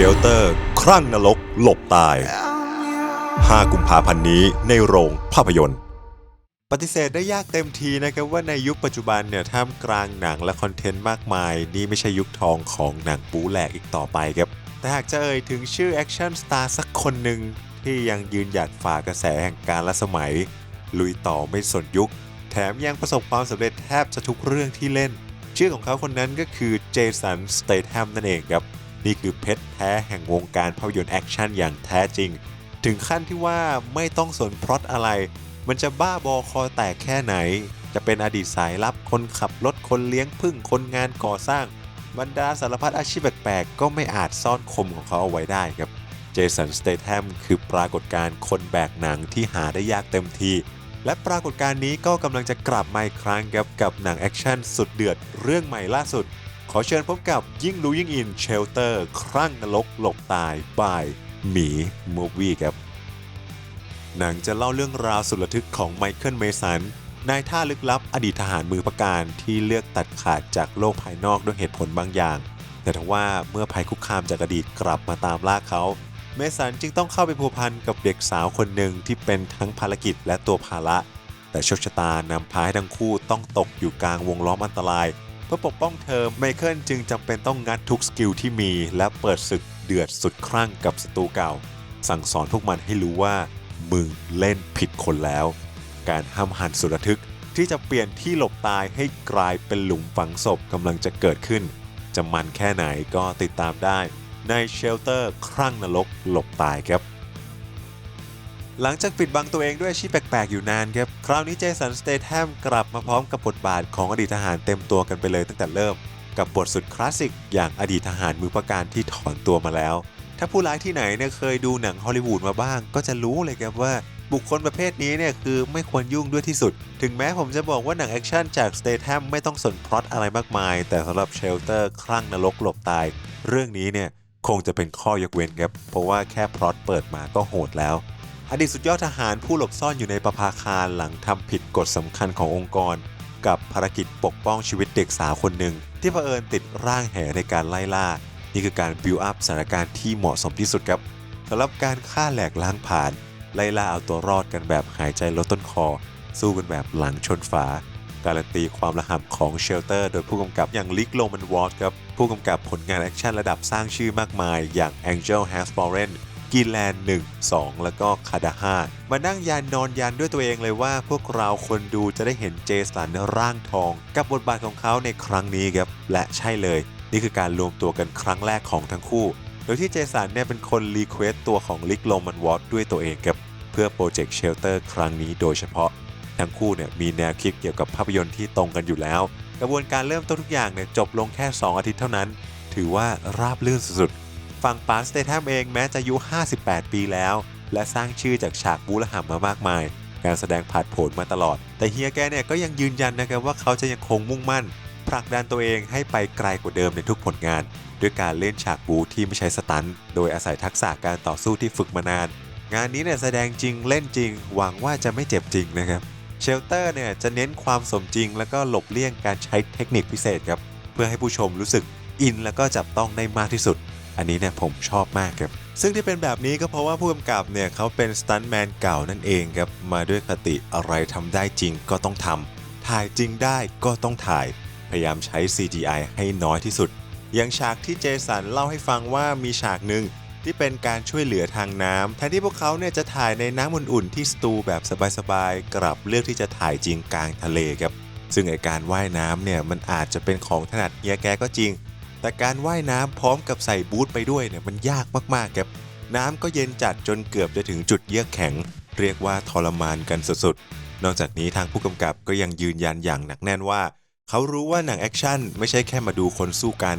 ชลเตอร์ ครั่งนรก หลบตาย 5 กุมภาพันธ์นี้ในโรงภาพยนตร์ ปฏิเสธได้ยากเต็มทีนะครับว่าในยุคปัจจุบันเนี่ยท่ามกลางหนังและคอนเทนต์มากมาย นี่ไม่ใช่ยุคทองของหนังบูแหลกอีกต่อไปครับ แต่หากจะเอ่ยถึงชื่อแอคชั่นสตาร์สักคนหนึ่งที่ยังยืนหยัดฝ่ากระแสแห่งการละสมัย ลุยต่อไม่สนยุค แถมยังประสบความสำเร็จแทบจะทุกเรื่องที่เล่น ชื่อของเขาคนนั้นก็คือเจสันสเตทแฮมนั่นเองครับ นี่คือเพชรแท้แห่งวงการภาพยนตร์แอคชั่นอย่างแท้จริง ถึงขั้นที่ว่าไม่ต้องสนพล็อตอะไร มันจะบ้าบอคอแตกแค่ไหน จะเป็นอดีตสายลับคนขับรถคนเลี้ยงพึ่งคนงานก่อสร้าง บรรดาสารพัดอาชีพแปลกๆ ก็ไม่อาจซ่อนคมของเขาเอาไว้ได้ครับเจสันสเตทแฮมคือปรากฏการณ์คนแบกหนังที่หาได้ยากเต็มทีและปรากฏการณ์นี้ก็กำลังจะกลับมาอีกครั้งครับกับหนังแอคชั่นสุดเดือดเรื่องใหม่ล่าสุด ขอเชิญพบกับยิ่งรู้ยิ่งอินเชลเตอร์ ครั่งนรกหลบตายบายหมีมูฟวี่ครับ หนังจะเล่าเรื่องราวสุดระทึกของไมเคิลเมสันนายท่าลึกลับอดีตทหารมือประการที่เลือกตัดขาดจากโลกภายนอกด้วยเหตุผลบางอย่าง แต่ทว่าเมื่อภัยคุกคามจากอดีตกลับมาตามล่าเขาเมสันจึงต้องเข้าไปพัวพันกับเด็กสาวคนหนึ่งที่เป็นทั้งภารกิจและตัวภาระ แต่โชคชะตานำพาให้ทั้งคู่ต้องตกอยู่กลางวงล้อมอันตราย เพื่อปกป้องเธอไมเคิลจึงจำเป็นต้องงัดทุกสกิลที่มี และเปิดศึกเดือดสุดครั่งกับศัตรูเก่า สั่งสอนพวกมันให้รู้ว่า มึงเล่นผิดคนแล้ว การห้ามหันสุดระทึกที่จะเปลี่ยนที่หลบตายให้กลายเป็นหลุมฝังศพกำลังจะเกิดขึ้น จะมันแค่ไหนก็ติดตามได้ ในเชลเตอร์ครั่งนรกหลบตายครับ หลังจากปิดบังตัวเองด้วยชีพแปลกๆอยู่นานครับ คราวนี้เจสันสเตทแฮมกลับมาพร้อมกับบทบาทของอดีตทหารเต็มตัวกันไปเลยตั้งแต่เริ่ม กับบทสุดคลาสสิกอย่างอดีตทหารมือประการที่ถอนตัวมาแล้ว ถ้าผู้ร้ายที่ไหนเนี่ยเคยดูหนังฮอลลีวูดมาบ้าง ก็จะรู้เลยครับว่าบุคคลประเภทนี้เนี่ยคือไม่ควรยุ่งด้วยที่สุด ถึงแม้ผมจะบอกว่าหนังแอคชั่นจากสเตทแฮมไม่ต้องสนพล็อตอะไรมากมาย แต่สำหรับเชลเตอร์คลั่งนรกหลบตาย เรื่องนี้เนี่ยคงจะเป็นข้อยกเว้นครับเพราะว่าแค่พล็อตเปิดมาก็โหดแล้ว อดีตสุดยอดทหารผู้หลบซ่อนอยู่ในประภาคารหลังทำผิดกฎสำคัญขององค์กร กับภารกิจปกป้องชีวิตเด็กสาวคนหนึ่ง ที่เผอิญติดร่างแห่ในการไล่ล่า นี่คือการบิวอัพสถานการณ์ที่เหมาะสมที่สุดครับสำหรับการฆ่าแหลกล้างผ่าน ไล่ล่าเอาตัวรอดกันแบบหายใจลดต้นคอ สู้กันแบบหลังชนฝาการันตีความระห่ำของเชลเตอร์ โดยผู้กำกับอย่างลิกโลมันวอตครับ ผู้กำกับผลงานแอคชั่นระดับสร้างชื่อมากมาย อย่าง Angel Has Fallen กีแลนด์1 2 แล้วก็คาดาห้ามานั่งยันนอนยันด้วยตัวเองเลยว่า พวกเราคนดูจะได้เห็นเจสันร่างทอง กับบทบาทของเขาในครั้งนี้ครับ และใช่เลย นี่คือการรวมตัวกันครั้งแรกของทั้งคู่ โดยที่เจสันเนี่ยเป็นคนรีเควสตัวของลิกโลมันวอตด้วยตัวเองครับเพื่อโปรเจกต์เชลเตอร์ครั้งนี้โดยเฉพาะทั้งคู่เนี่ยมีแนวคิดเกี่ยวกับภาพยนตร์ที่ตรงกันอยู่แล้ว กระบวนการเริ่มต้นทุกอย่างเนี่ยจบลงแค่ 2 อาทิตย์เท่านั้น ถือว่าราบรื่นสุดๆ ฝั่งปาร์สเตทัมเองแม้จะอายุ 58 ปีแล้ว และสร้างชื่อจากฉากบูละหัมมามากมาย การแสดงผ่านผลมาตลอด แต่เฮียแกเนี่ยก็ยังยืนยันนะครับว่าเขาจะยังคงมุ่งมั่นผลักดันตัวเองให้ไปไกลกว่าเดิมในทุกผลงาน ด้วยการเล่นฉากบูที่ไม่ใช่สตันโดยอาศัยทักษะการต่อสู้ที่ฝึกมานาน งานนี้เนี่ยแสดงจริงเล่นจริง หวังว่าจะไม่เจ็บจริงนะครับเชลเตอร์เนี่ยจะเน้นความสมจริง แล้วก็หลบเลี่ยงการใช้เทคนิคพิเศษครับเพื่อให้ผู้ชมรู้สึกอินแล้วก็จับต้องได้มากที่สุด อันนี้เนี่ยผมชอบมากครับซึ่งที่เป็นแบบนี้ก็เพราะว่าผู้กำกับเนี่ยเขาเป็นสตันท์แมนเก่านั่นเองครับมาด้วยคติอะไรทำได้จริงก็ต้องทำถ่ายจริงได้ก็ต้องถ่าย พยายามใช้ CGI ให้น้อยที่สุด อย่างฉากที่เจสันเล่าให้ฟังว่ามีฉากหนึ่งที่เป็นการช่วยเหลือทางน้ำแทนที่พวกเขาเนี่ยจะถ่ายในน้ำอุ่นๆที่สตูแบบสบายๆกลับเลือกที่จะถ่ายจริงกลางทะเลครับซึ่งไอการว่ายน้ำเนี่ยมันอาจจะเป็นของถนัดเฮียแกก็จริง แต่การว่ายน้ำพร้อมกับใส่บูทไปด้วยเนี่ยมันยากมากๆครับน้ำก็เย็นจัดจนเกือบจะถึงจุดเยือกแข็ง เรียกว่าทรมานกันสุดๆ นอกจากนี้ทางผู้กำกับก็ยังยืนยันอย่างหนักแน่นว่า เขารู้ว่าหนังแอคชั่นไม่ใช่แค่มาดูคนสู้กัน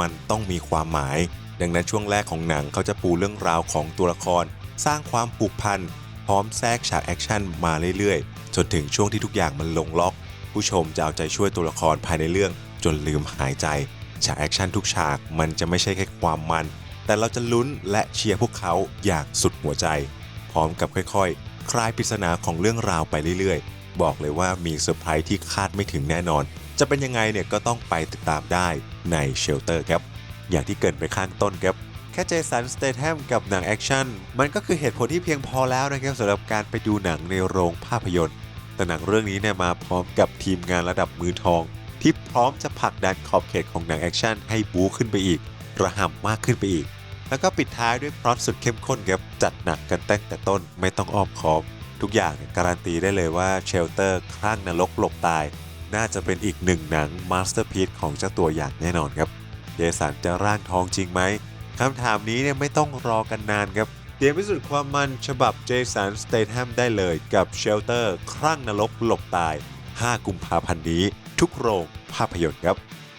มันต้องมีความหมาย ดังนั้นช่วงแรกของหนังเขาจะปูเรื่องราวของตัวละคร สร้างความผูกพันพร้อมแทรกฉากแอคชั่นมาเรื่อยๆ จนถึงช่วงที่ทุกอย่างมันลงล็อก ผู้ชมจะเอาใจช่วยตัวละครภายในเรื่องจนลืมหายใจ ฉากแอคชั่นทุกฉากมันจะไม่ใช่แค่ความมัน แต่เราจะลุ้นและเชียร์พวกเขาอย่างสุดหัวใจ พร้อมกับค่อยๆคลายปริศนาของเรื่องราวไปเรื่อยๆ บอกเลยว่ามีเซอร์ไพรส์ที่คาดไม่ถึงแน่นอน จะเป็นยังไงเนี่ยก็ต้องไปติดตามได้ในเชลเตอร์ครับอย่างที่เกินไปข้างต้นครับแค่เจสันสเต t แ a มกับหนังแอคชั่นมันก็คือเหตุผลที่เพียงพอแล้วนะครับสำหรับการไปดูหนังในโรงภาพยนตร์แต่หนังเรื่องนี้เนี่ยมาพร้อมกับทีมงานระดับมือทอง ที่พร้อมจะผลักดันขอบเขตของหนังแอคชั่นให้บู๊ขึ้นไปอีก ระห่ำมากขึ้นไปอีก แล้วก็ปิดท้ายด้วยพล็อตสุดเข้มข้นครับจัดหนักกันตั้งแต่ต้นไม่ต้องอ้อมค้อม ทุกอย่างเนี่ยการันตีได้เลยว่าเชลเตอร์คลั่งนรกหลบตาย น่าจะเป็นอีกหนึ่งหนังมาสเตอร์พี e ของเจ้าตัวอย่างแน่นอนครับเจสันจะร่างทองจริงไหมคำถามนี้เนี่ยไม่ต้องรอกันนานครับเตรียมพิสูจน์ความมันฉบับเจสันสเต t แ a มได้เลยกับเชลเตอร์คลั่งนรกหลบตาย 5 กุมภาพันธ์นี้ ทุกโรงภาพยนตร์ครับ